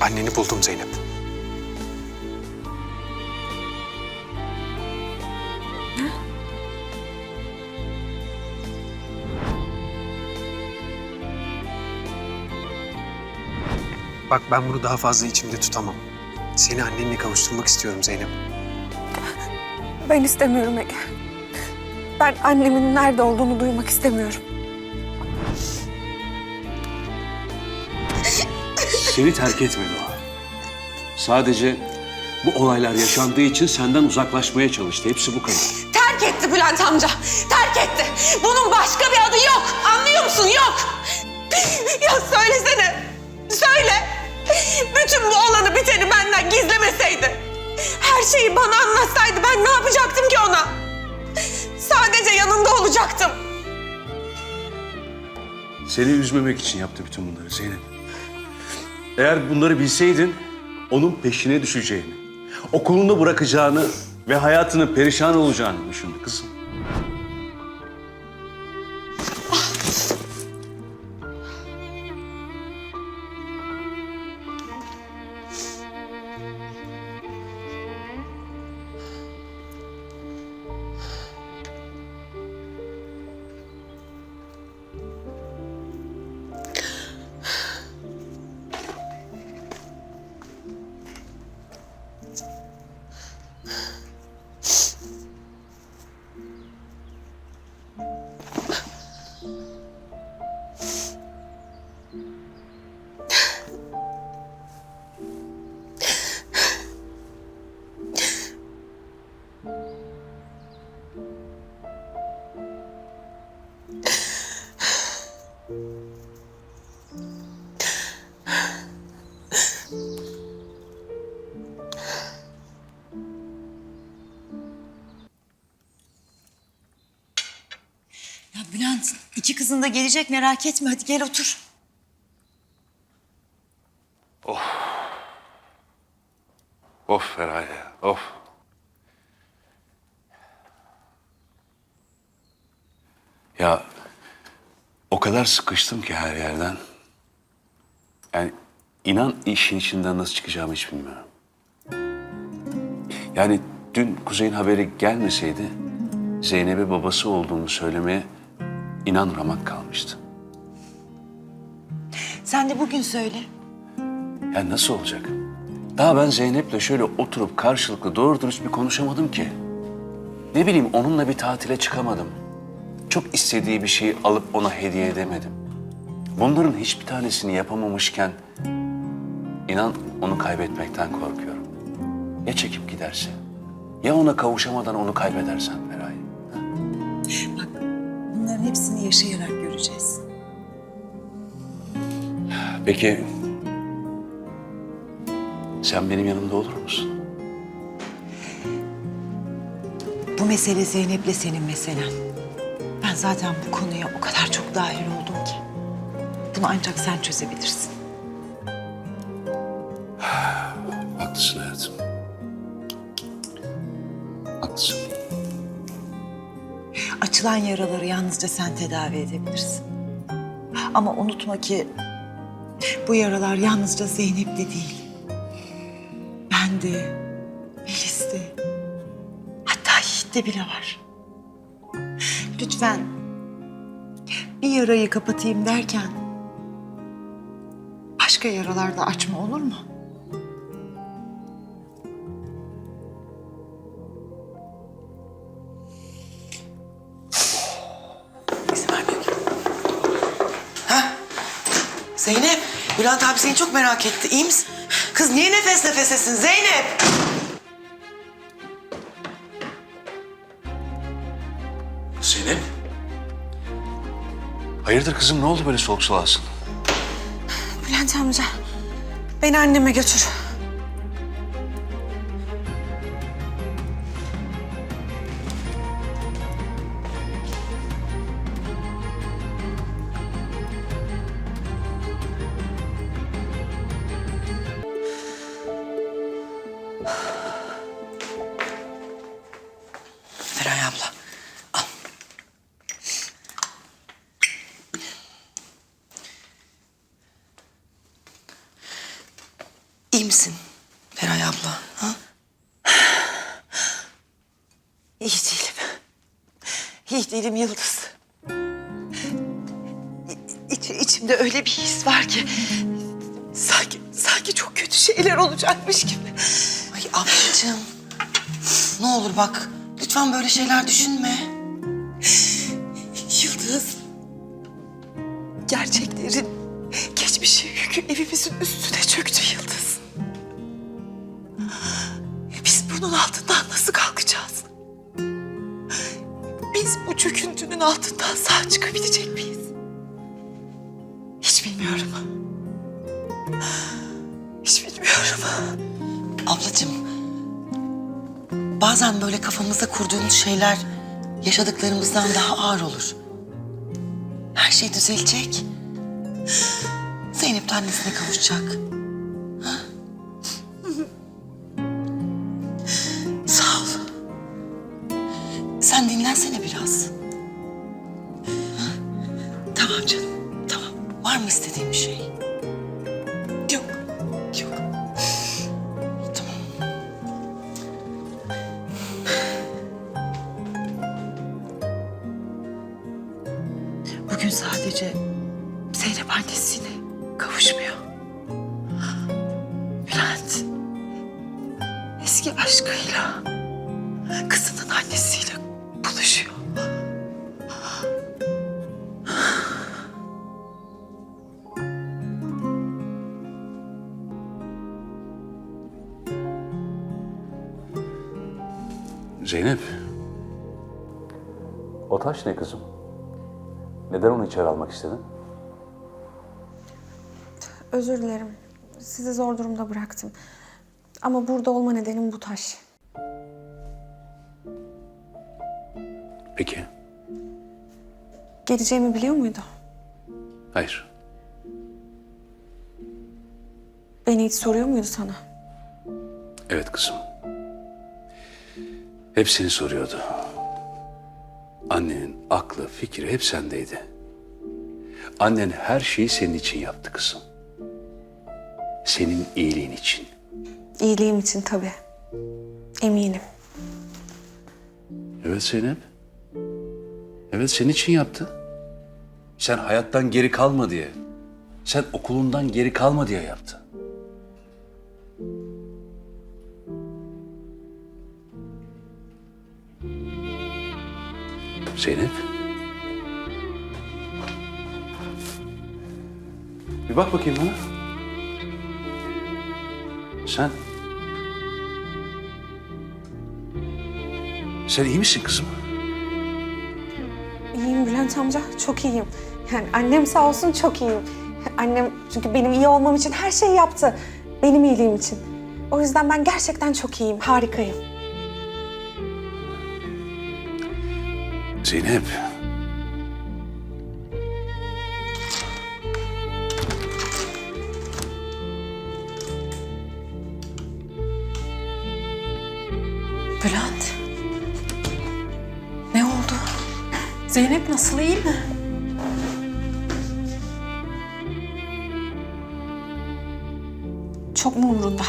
Anneni buldum Zeynep. Bak ben bunu daha fazla içimde tutamam. Seni annenle kavuşturmak istiyorum Zeynep. Ben istemiyorum Ege. Ben annemin nerede olduğunu duymak istemiyorum. Seni terk etmedi o. Sadece bu olaylar yaşandığı için senden uzaklaşmaya çalıştı. Hepsi bu kadar. Terk etti Bülent amca. Terk etti. Bunun başka bir adı yok. Anlıyor musun? Yok. Ya söylesene. Söyle. Bütün bu olanı biteni benden gizlemeseydi. Her şeyi bana anlatsaydı ben ne yapacaktım ki ona? Sadece yanında olacaktım. Seni üzmemek için yaptı bütün bunları Zeynep. Eğer bunları bilseydin onun peşine düşeceğini, okulunu bırakacağını ve hayatının perişan olacağını düşündü kızım. Bülent, iki kızın da gelecek merak etme. Hadi gel otur. Of Feraye, of. Ya o kadar sıkıştım ki her yerden. Yani inan işin içinden nasıl çıkacağımı hiç bilmiyorum. Yani dün Kuzey'in haberi gelmeseydi Zeynep'e babası olduğumu söylemeye inan ramak kalmıştı. Sen de bugün söyle. Ya nasıl olacak? Daha ben Zeynep'le şöyle oturup karşılıklı doğru dürüst bir konuşamadım ki. Ne bileyim onunla bir tatile çıkamadım. Çok istediği bir şeyi alıp ona hediye edemedim. Bunların hiçbir tanesini yapamamışken inan onu kaybetmekten korkuyorum. Ya çekip giderse? Ya ona kavuşamadan onu kaybedersen Feraye? Bak, bunların hepsini yaşayarak göreceğiz. Peki sen benim yanımda olur musun? Bu mesele Zeynep'le senin meselen. Ben zaten bu konuya o kadar çok dahil oldum ki. Bunu ancak sen çözebilirsin. Haklısın hayatım. Açılan yaraları yalnızca sen tedavi edebilirsin. Ama unutma ki bu yaralar yalnızca Zeynep'le değil. Ben de, Melis'te, hatta Yiğit'te bile var. Lütfen bir yarayı kapatayım derken başka yaralar da açma olur mu? Zeynep, Bülent abi seni çok merak etti. İyi misin? Kız niye nefes nefesesin Zeynep? Zeynep? Hayırdır kızım ne oldu böyle soğuk sulasın? Bülent amca, beni anneme götür. İyi misin Feray abla? Ha? İyi değilim. İyi değilim Yıldız. İç, içimde öyle bir his var ki... Sanki, sanki çok kötü şeyler olacakmış gibi. Ay ablacığım. Ne olur bak lütfen böyle şeyler düşünme. Yıldız. Gerçeklerin geçmişi yükü evimizin üstüne bunun altından nasıl kalkacağız? Biz bu çöküntünün altından sağ çıkabilecek miyiz? Hiç bilmiyorum. Hiç bilmiyorum. Ablacığım. Bazen böyle kafamızda kurduğumuz şeyler yaşadıklarımızdan daha ağır olur. Her şey düzelecek. Zeynep de annesine kavuşacak. Ha? Sen dinlensene biraz. Tamam canım, tamam. Var mı istediğin bir şey? Yok, yok. Tamam. Bugün sadece Zeynep annesine kavuşmuyor. Bülent eski aşkıyla kızının annesiyle Zeynep. O taş ne kızım? Neden onu içeri almak istedin? Özür dilerim. Sizi zor durumda bıraktım. Ama burada olma nedenim bu taş. Peki. Geleceğimi biliyor muydu? Hayır. Beni hiç soruyor muydu sana? Evet kızım. Hepsini soruyordu. Annenin aklı, fikri hep sendeydi. Annen her şeyi senin için yaptı kızım. Senin iyiliğin için. İyiliğim için tabii. Eminim. Evet Zeynep. Evet senin için yaptı. Sen hayattan geri kalma diye. Sen okulundan geri kalma diye yaptı. Zeynep. Bir bak bakayım bana. Sen... Sen iyi misin kızım? İyiyim Bülent amca, çok iyiyim. Yani annem sağ olsun çok iyiyim. Annem çünkü benim iyi olmam için her şeyi yaptı. Benim iyiliğim için. O yüzden ben gerçekten çok iyiyim, harikayım. Zeynep. Bülent. Ne oldu? Zeynep nasıl, iyi mi? Çok mu umurunda?